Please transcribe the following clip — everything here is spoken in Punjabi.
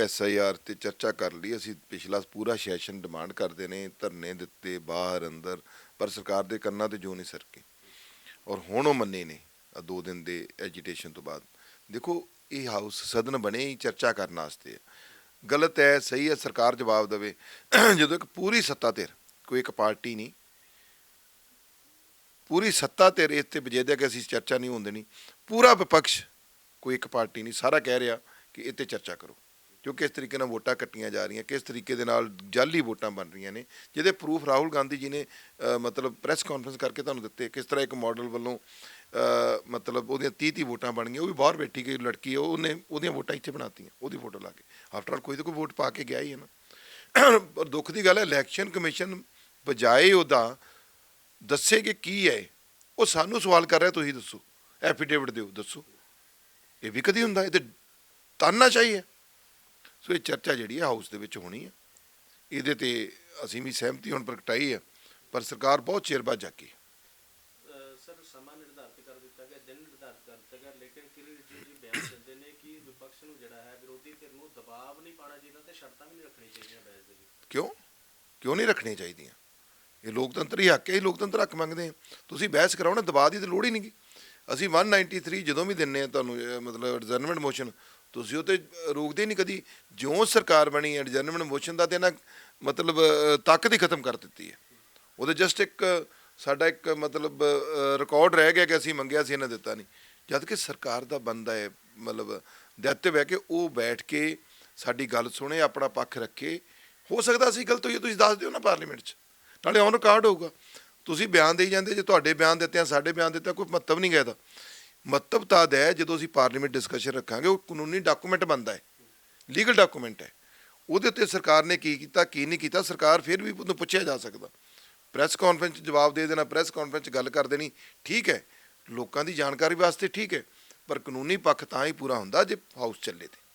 ਐਸਆਈਆਰ ਤੇ ਚਰਚਾ ਕਰ ਲਈ। ਅਸੀਂ ਪਿਛਲਾ ਪੂਰਾ ਸੈਸ਼ਨ ਡਿਮਾਂਡ ਕਰਦੇ ਨੇ, ਧਰਨੇ ਦਿੱਤੇ, ਬਾਹਰ, ਅੰਦਰ, ਪਰ ਸਰਕਾਰ ਦੇ ਕੰਨਾਂ ਤੇ ਜੋ ਨਹੀਂ ਸਰਕੇ। ਔਰ ਹੁਣ ਉਹ ਮੰਨੇ ਨੇ ਆ ਦੋ ਦਿਨ ਦੇ ਐਜੀਟੇਸ਼ਨ ਤੋਂ ਬਾਅਦ। ਦੇਖੋ, ਇਹ ਹਾਊਸ ਸਦਨ ਬਣੇ ਹੀ ਚਰਚਾ ਕਰਨ ਵਾਸਤੇ ਹੈ ਗਲਤ ਹੈ, ਸਹੀ ਹੈ, ਸਰਕਾਰ ਜਵਾਬ ਦੇਵੇ। ਜਦੋਂ ਇੱਕ ਪੂਰੀ ਸੱਤਾ ਧਿਰ, ਕੋਈ ਇੱਕ ਪਾਰਟੀ ਨਹੀਂ, ਪੂਰੀ ਸੱਤਾ ਧਿਰ ਇਸ ਤੇ ਵਜੇਦਿਆ ਕਿ ਅਸੀਂ ਚਰਚਾ ਨਹੀਂ ਹੋਣ ਦੇਣੀ। ਪੂਰਾ ਵਿਪਕਸ਼ ਕੋਈ ਇੱਕ ਪਾਰਟੀ ਨਹੀਂ, ਸਾਰਾ ਕਹਿ ਰਿਹਾ ਕਿ ਇਹ ਤੇ ਚਰਚਾ ਕਰੋ। ਜੋ ਕਿਸ ਤਰੀਕੇ ਨਾਲ ਵੋਟਾਂ ਕੱਟੀਆਂ ਜਾ ਰਹੀਆਂ ਕਿਸ ਤਰੀਕੇ ਦੇ ਨਾਲ ਜਾਲੀ ਵੋਟਾਂ ਬਣ ਰਹੀਆਂ ਨੇ। ਜਿਹਦੇ ਪ੍ਰੂਫ ਰਾਹੁਲ ਗਾਂਧੀ ਜੀ ਨੇ ਮਤਲਬ ਪ੍ਰੈਸ ਕਾਨਫਰੰਸ ਕਰਕੇ ਤੁਹਾਨੂੰ ਦਿੱਤੇ ਕਿਸ ਤਰ੍ਹਾਂ ਇੱਕ ਮਾਡਲ ਵੱਲੋਂ ਮਤਲਬ ਉਹਦੀਆਂ 30 30 ਵੋਟਾਂ ਬਣ ਗਈਆਂ ਉਹ ਵੀ ਬਾਹਰ ਬੈਠੀ ਗਈ ਲੜਕੀ ਹੈ, ਉਹਨੇ ਉਹਦੀਆਂ ਵੋਟਾਂ ਇੱਥੇ ਬਣਾਤੀਆਂ ਉਹਦੀ ਫੋਟੋ ਲਾ ਕੇ। ਆਫਟਰ ਆਲ ਕੋਈ ਤਾਂ ਕੋਈ ਵੋਟ ਪਾ ਕੇ ਗਿਆ ਹੀ ਹੈ ਨਾ। ਪਰ ਦੁੱਖ ਦੀ ਗੱਲ ਹੈ ਇਲੈਕਸ਼ਨ ਕਮਿਸ਼ਨ ਬਜਾਏ ਉਹਦਾ ਦੱਸੇ ਕਿ ਕੀ ਹੈ ਉਹ ਸਾਨੂੰ ਸਵਾਲ ਕਰ ਰਿਹਾ ਤੁਸੀਂ ਦੱਸੋ। ਐਫੀਡੇਵਿਟ ਦਿਓ ਦੱਸੋ। ਇਹ ਵੀ ਕਦੀ ਹੁੰਦਾ ਇਹ ਤੇ ਤਾਨਾ ਚਾਹੀਏ ਸੋ ਇਹ ਚਰਚਾ ਜਿਹੜੀ ਹੈ ਹਾਊਸ ਦੇ ਵਿੱਚ ਹੋਣੀ ਹੈ ਇਹਦੇ ਤੇ ਅਸੀਂ ਵੀ ਸਹਿਮਤੀ ਹੁਣ ਪ੍ਰਗਟਾਈ ਹੈ ਪਰ ਸਰਕਾਰ ਬਹੁਤ ਚਿਰ ਬਾਅਦ ਜਾਗੀ ਸਰ ਸਮਾਂ ਨਿਰਧਾਰਿਤ ਕਰ ਦਿੱਤਾ ਗਿਆ ਦਿਨ ਨਿਰਧਾਰਿਤ ਕਰ ਦਿੱਤਾ ਗਿਆ ਲੇਕਿਨ ਕਿਰਨ ਰਿਜੀਜੂ ਜੀ ਬਿਆਨ ਦਿੰਦੇ ਨੇ ਕਿ ਵਿਪਕਸ਼ ਨੂੰ ਜਿਹੜਾ ਹੈ ਵਿਰੋਧੀ ਧਿਰ ਨੂੰ ਦਬਾਅ ਨਹੀਂ ਪਾਣਾ ਚਾਹੀਦਾ ਤੇ ਸ਼ਰਤਾਂ ਵੀ ਨਹੀਂ ਰੱਖਣੀਆਂ ਚਾਹੀਦੀਆਂ ਬਹਿਸ ਦੇ ਵਿੱਚ। ਕਿਉਂ? ਕਿਉਂ ਨਹੀਂ ਰੱਖਣੀਆਂ ਚਾਹੀਦੀਆਂ? ਇਹ ਲੋਕਤੰਤਰੀ ਹੱਕ ਹੈ ਇਹ ਲੋਕਤੰਤਰ ਹੱਕ ਮੰਗਦੇ ਆ। ਤੁਸੀਂ ਬਹਿਸ ਕਰਾਓ ਨਾ ਦਬਾਅ ਦੀ ਤਾਂ ਲੋੜ ਹੀ ਨਹੀਂ ਅਸੀਂ 193 ਜਦੋਂ ਵੀ ਦਿੰਨੇ ਆ ਤੁਹਾਨੂੰ ਮਤਲਬ ਐਡਜਰਨਮੈਂਟ ਮੋਸ਼ਨ ਤੁਸੀਂ ਉਹ ਤੇ ਰੋਕਦੇ ਨਹੀਂ ਕਦੀ। ਜਿਉਂ ਸਰਕਾਰ ਬਣੀ ਹੈ ਐਡਜਰਨਮੈਂਟ ਮੋਸ਼ਨ ਦਾ ਤੇ ਇਹਨਾਂ ਮਤਲਬ ਤਾਕਤ ਹੀ ਖਤਮ ਕਰ ਦਿੱਤੀ ਹੈ। ਉਹਦੇ ਜਸਟ ਇੱਕ, ਸਾਡਾ ਇੱਕ ਮਤਲਬ ਰਿਕਾਰਡ ਰਹਿ ਗਿਆ ਕਿ ਅਸੀਂ ਮੰਗਿਆ ਸੀ, ਇਹਨਾਂ ਦਿੱਤਾ ਨਹੀਂ। ਜਦ ਕਿ ਸਰਕਾਰ ਦਾ ਬੰਦਾ ਹੈ, ਮਤਲਬ ਦਾਇਿਤਵ ਹੈ ਕਿ ਉਹ ਬੈਠ ਕੇ ਸਾਡੀ ਗੱਲ ਸੁਣੇ, ਆਪਣਾ ਪੱਖ ਰੱਖੇ। ਹੋ ਸਕਦਾ ਅਸੀਂ ਗਲਤ ਹੋਈ ਤੁਸੀਂ ਦੱਸ ਦਿਓ ਨਾ ਪਾਰਲੀਮੈਂਟ 'ਚ। ਨਾਲੇ ਔਨ ਰਿਕਾਰਡ ਹੋਊਗਾ। ਤੁਸੀਂ ਬਿਆਨ ਦੇਈ ਜਾਂਦੇ, ਜੇ ਤੁਹਾਡੇ ਬਿਆਨ ਦਿੱਤੇ ਆ, ਸਾਡੇ ਬਿਆਨ ਦਿੱਤੇ ਕੋਈ ਮਹੱਤਵ ਨਹੀਂ ਗਾ ਇਹਦਾ। ਮਹੱਤਵ ਤਦ ਹੈ, ਜਦੋਂ ਅਸੀਂ ਪਾਰਲੀਮੈਂਟ ਡਿਸਕਸ਼ਨ ਰੱਖਾਂਗੇ, ਉਹ ਕਾਨੂੰਨੀ ਡਾਕੂਮੈਂਟ ਬਣਦਾ ਹੈ ਲੀਗਲ ਡਾਕੂਮੈਂਟ ਹੈ। ਉਹਦੇ ਉੱਤੇ ਸਰਕਾਰ ਨੇ ਕੀ ਕੀਤਾ, ਕੀ ਨਹੀਂ ਕੀਤਾ, ਸਰਕਾਰ ਫਿਰ ਵੀ ਉਹਨੂੰ ਪੁੱਛਿਆ ਜਾ ਸਕਦਾ। ਪ੍ਰੈਸ ਕਾਨਫਰੰਸ 'ਚ ਜਵਾਬ ਦੇ ਦੇਣਾ ਪ੍ਰੈਸ ਕਾਨਫਰੰਸ 'ਚ ਗੱਲ ਕਰ ਦੇਣੀ, ਠੀਕ ਹੈ। ਲੋਕਾਂ ਦੀ ਜਾਣਕਾਰੀ ਵਾਸਤੇ ਠੀਕ ਹੈ, ਪਰ ਕਾਨੂੰਨੀ ਪੱਖ ਤਾਂ ਹੀ ਪੂਰਾ ਹੁੰਦਾ ਜੇ ਹਾਊਸ ਚੱਲੇ ਤੇ।